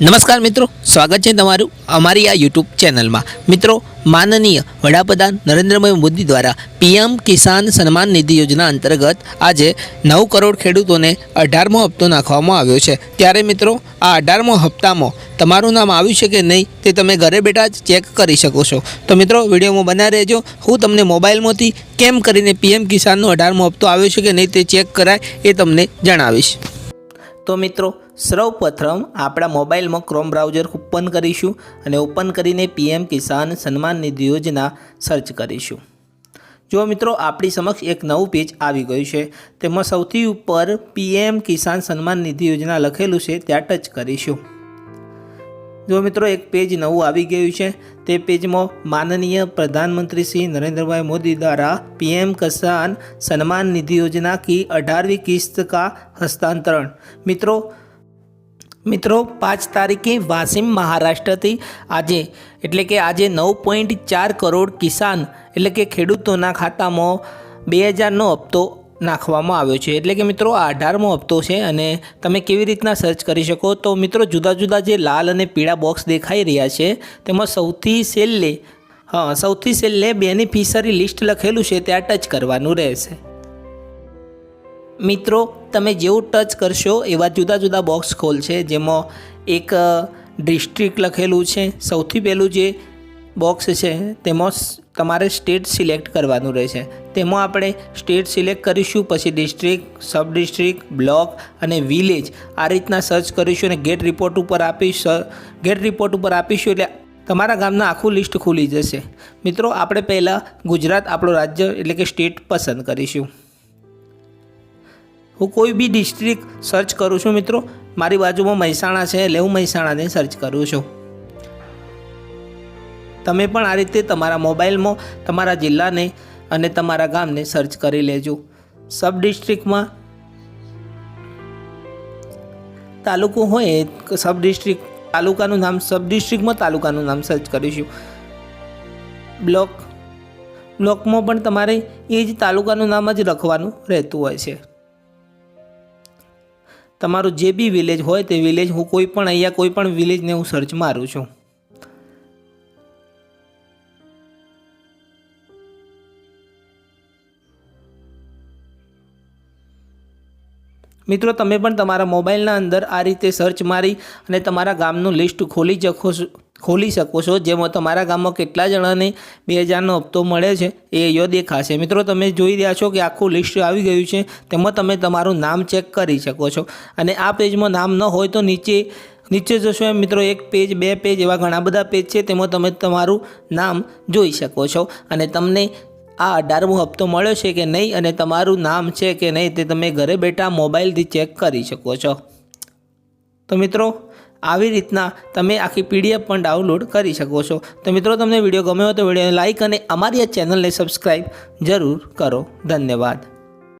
નમસ્કાર મિત્રો, સ્વાગત છે તમારું અમારી આ યુટ્યુબ ચેનલમાં. મિત્રો, માનનીય વડાપ્રધાન નરેન્દ્રભાઈ મોદી દ્વારા પીએમ કિસાન સન્માન નિધિ યોજના અંતર્ગત આજે નવ કરોડ ખેડૂતોને અઢારમો હપ્તો નાખવામાં આવ્યો છે. ત્યારે મિત્રો, આ અઢારમો હપ્તામાં તમારું નામ આવ્યું છે કે નહીં તે તમે ઘરે બેઠા જ ચેક કરી શકો છો. તો મિત્રો, વિડીયોમાં બના રહેજો. હું તમને મોબાઈલમાંથી કેમ કરીને પીએમ કિસાનનો અઢારમો હપ્તો આવ્યો છે કે નહીં તે ચેક કરાય એ તમને જણાવીશ. તો મિત્રો સર્વપ્રથમ આપણા મોબાઈલમાં ક્રોમ બ્રાઉઝર ઓપન કરીશું અને ઓપન કરીને પીએમ કિસાન સન્માન નિધિ યોજના સર્ચ કરીશું. જો મિત્રો આપણી સમક્ષ એક નવું પેજ આવી ગયું છે, તેમાં સૌથી ઉપર પીએમ કિસાન સન્માન નિધિ યોજના લખેલું છે, ત્યાં ટચ કરીશું. જો મિત્રો એક પેજ નવું આવી ગયું છે, તે પેજમાં માનનીય પ્રધાનમંત્રી શ્રી નરેન્દ્રભાઈ મોદી દ્વારા પીએમ કિસાન સન્માન નિધિ યોજના કી અઢારવી કિસ્ત કા હસ્તાંતરણ. મિત્રો મિત્રો, પાંચ તારીખે વાસીમ મહારાષ્ટ્રથી આજે, એટલે કે આજે નવ પોઈન્ટ ચાર કરોડ કિસાન, એટલે કે ખેડૂતોના ખાતામાં બે હજારનો હપ્તો નાખવામાં આવ્યો છે. એટલે કે મિત્રો, આ અઢારમો હપ્તો છે અને તમે કેવી રીતના સર્ચ કરી શકો? તો મિત્રો, જુદા જુદા જે લાલ અને પીળા બોક્સ દેખાઈ રહ્યા છે, તેમાં સૌથી છેલ્લે, હા, સૌથી છેલ્લે બેનિફિશરી લિસ્ટ લખેલું છે, ત્યાં ટચ કરવાનું રહેશે. મિત્રો તમે જેવું ટચ કરશો, એવા જુદા જુદા બોક્સ ખોલશે જેમાં એક ડિસ્ટ્રિક્ટ લખેલું છે. સૌથી પહેલું જે બોક્સ છે, તેમાં તમારે સ્ટેટ સિલેક્ટ કરવાનું રહેશે. તેમાં આપણે સ્ટેટ સિલેક્ટ કરીશું, પછી ડિસ્ટ્રિક્ટ સબ ડિસ્ટ્રિક્ટ બ્લોક અને વિલેજ આ રીતના સર્ચ કરીશું અને ગેટ રિપોર્ટ ઉપર આપીશ ગેટ રિપોર્ટ ઉપર આપીશું એટલે તમારા ગામના આખું લિસ્ટ ખુલી જશે. મિત્રો, આપણે પહેલાં ગુજરાત આપણું રાજ્ય એટલે કે સ્ટેટ પસંદ કરીશું. હું કોઈ બી ડિસ્ટ્રિક્ટ સર્ચ કરું છું મિત્રો, મારી બાજુમાં મહેસાણા છે એટલે હું મહેસાણાને સર્ચ કરું છું. તમે પણ આ રીતે તમારા મોબાઈલમાં તમારા જિલ્લાને અને તમારા ગામને સર્ચ કરી લેજો. સબ ડિસ્ટ્રિક્ટમાં તાલુકો હોય સબ ડિસ્ટ્રિક્ટ તાલુકાનું નામ સબ ડિસ્ટ્રિક્ટમાં તાલુકાનું નામ સર્ચ કરીશું. બ્લોક બ્લોકમાં પણ તમારે એ જ તાલુકાનું નામ જ લખવાનું રહેતું હોય છે. તમારું જે બી વિલેજ હોય તે વિલેજ હું કોઈ પણ અહીંયા કોઈ પણ વિલેજને હું સર્ચ મારું છું. મિત્રો, તમે પણ તમારા મોબાઈલના અંદર આ રીતે સર્ચ મારી અને તમારા ગામનું લિસ્ટ ખોલી શકો ખોલી શકો છો, જેમાં તમારા ગામમાં કેટલા જણાને બે હજારનો હપ્તો મળે છે, એ અહીંયા દેખાશે. મિત્રો, તમે જોઈ રહ્યા છો કે આખું લિસ્ટ આવી ગયું છે, તેમાં તમે તમારું નામ ચેક કરી શકો છો. અને આ પેજમાં નામ ન હોય તો નીચે નીચે જશો એમ, મિત્રો, એક પેજ બે પેજ એવા ઘણા બધા પેજ છે, તેમાં તમે તમારું નામ જોઈ શકો છો. અને તમને આ અઢારમો હપ્તો મળ્યો છે કે નહીં અને તમારું નામ છે કે નહીં તે તમે ઘરે બેઠા મોબાઈલથી ચેક કરી શકો છો. તો મિત્રો, આવી રીતના તમે આખી પીડીએફ પણ ડાઉનલોડ કરી શકો છો. તો મિત્રો, તમને વીડિયો ગમ્યો હોય તો વિડીયોને લાઇક અને અમારી આ ચેનલને સબસ્ક્રાઈબ જરૂર કરો. ધન્યવાદ.